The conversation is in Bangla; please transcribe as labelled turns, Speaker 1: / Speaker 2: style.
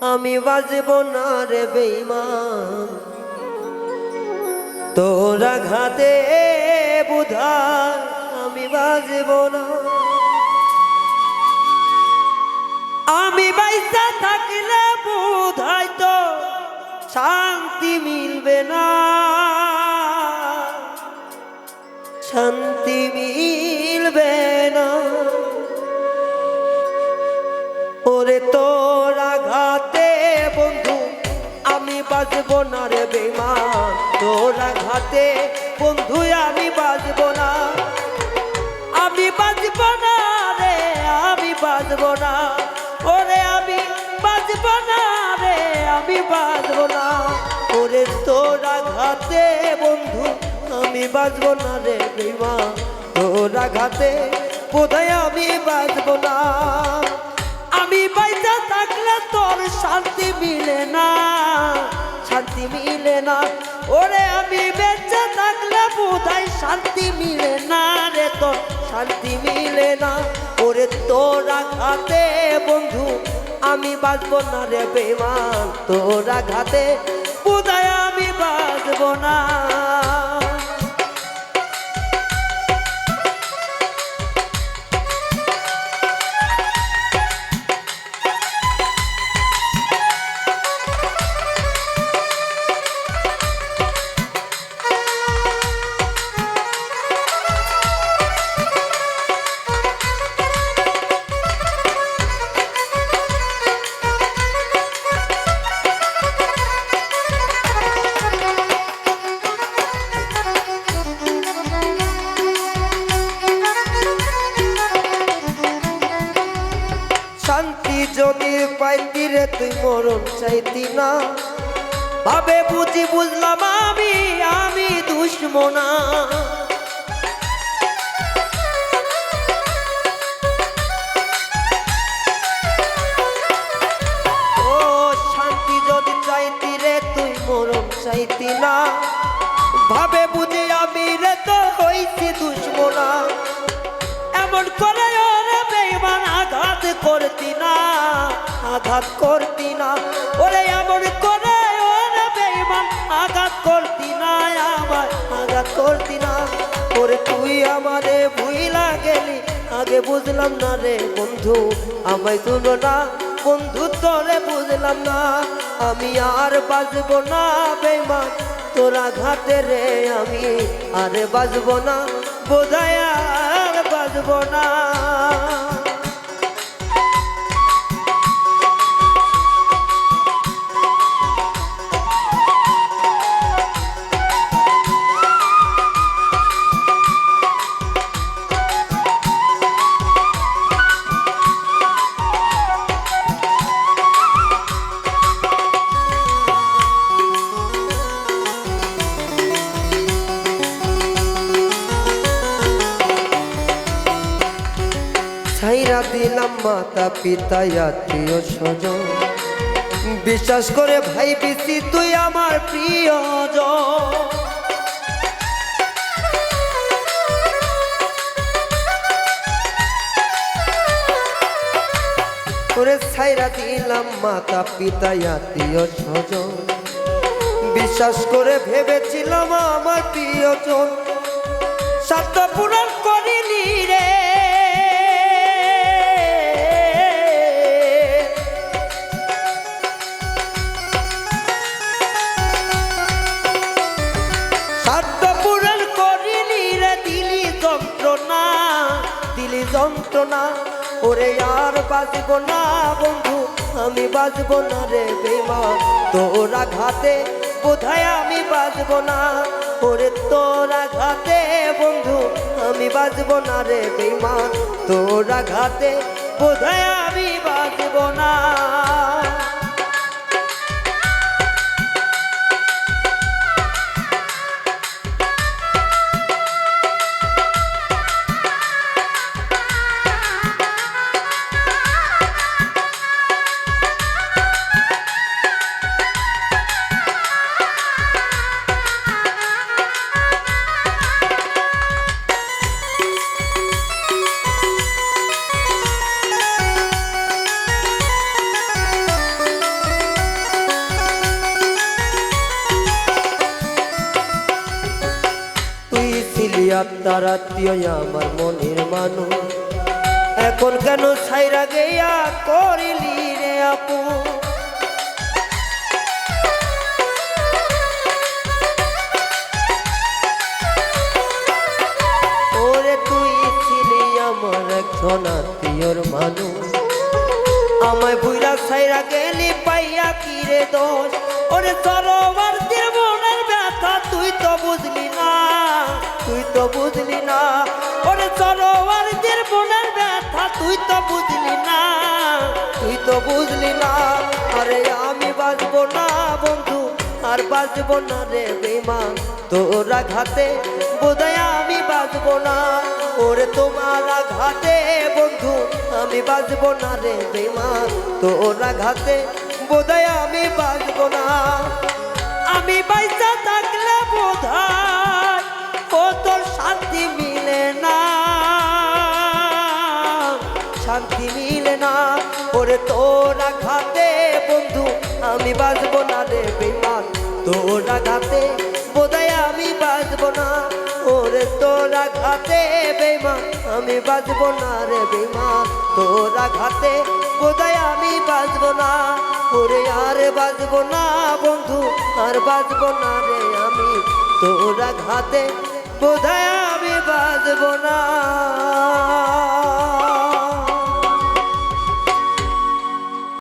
Speaker 1: আমি বাজব না রে বেইমান তোরা ঘাতে বুধার, আমি বাজব না। আমি বাইসা থাকলে বুধাই তো, শান্তি মিলবে না। শান্তি মিলবে না। ওরে তোরা বাজবো না রে বেমান তোরা ঘাতে বন্ধু, আমি বাজবো না। আমি বাজবো না রে, আমি বাজবো না। ওরে, আমি বাজবো না রে, আমি বাজবো না। ওরে, তোরা ঘাতে বন্ধু, আমি বাজবো না রে বিমা তোরা ঘাতে বোধহয় আমি বাজবো না। আমি বাইজা থাকলে তোর শান্তি মিলে না। শান্তি মিলে না। ওরে আমি বেঁচে থাকলে বোধহয় শান্তি মিলে না রে তো, শান্তি মিলে না। ওরে তোরা খাতে বন্ধু, আমি বাঁচব না রে বেমান তোরা ঘাতে বোধহয় আমি বাঁচব না। শান্তি যদি পাইতি রে তুই মরণ চাইতি না। ভাবে বুঝি বুঝলাম আমি আমি দুশ্মনা। করতি না, আঘাত করতি না। ওরে এমন করে ওরে বেইমান আঘাত করতি না আমার আঘাত করতি না। ওরে তুই আমারে ভুইলা গেলি, আগে বুঝলাম না রে বন্ধু, আমায় তুলো না। বন্ধু তোরে বুঝলাম না, আমি আর বাজবো না বেইমান তোরা ঘাটে রে আমি আরে বাজবো না, বোধহয় আর বাজবো না। দিলাম মাতা পিতা, আত্মীয় স্বজন। বিশ্বাস করে ভাই বেশি তুই আমার প্রিয় ওরে ছাইরা দিলাম মাতা পিতা, আত্মীয় স্বজন। বিশ্বাস করে ভেবেছিলাম আমার প্রিয়জন। সত্য পূরণ করিলি রে। দিলি না, ওরে আর বাজব না বন্ধু, আমি বাজব না রে বেমা তোরা ঘাতে বোধহয় আমি বাজব না, ওরে তোরা ঘাতে বন্ধু, আমি বাজব না রে বেমা তোরা ঘাতে বোধহয় আমি তার আত্মীয় আমার মনের মানুষ। এখন কেন সাইরা গেয়া করিলি রে আপু? ওরে তুই ছিলি আমার একজন আত্মীয়র মানুষ। আমায় বুইরা সাইরা গেলি পাইয়া কি রে দোষ? ওরে সরোবর মনের ব্যথা তুই তো বুঝলি না। তুই তো বুঝলি না। ওরে সরোবর মনের ব্যথা, তুই তো বুঝলি না। তুই তো বুঝলি না, আরে আমি বাঁচবো না বন্ধু, আর বাঁচবো না রে বেমান তোরা ঘাতে বোধহয় আমি বাঁচবো না। ওরে তোমার ঘাতে বন্ধু, আমি বাঁচবো না রে বেমান তোরা ঘাতে বোধহয় আমি বাঁচবো না। আমি বাইসা থাকলে বোধহয় ওরে তোরা ঘাতে বন্ধু, আমি বাঁচবো না রে বেমান তোরা ঘাতে বোধহয় আমি বাঁচবো না। ওরে তোরা ঘাতে বেমান আমি বাঁচবো না রে বেমান তোরা ঘাতে বোধহয় আমি বাঁচবো না। ওরে আর বাঁচবো না, বন্ধু, আর বাঁচবো না রে আমি। তোরা ঘাতে বোধহয় আমি বাঁচবো না।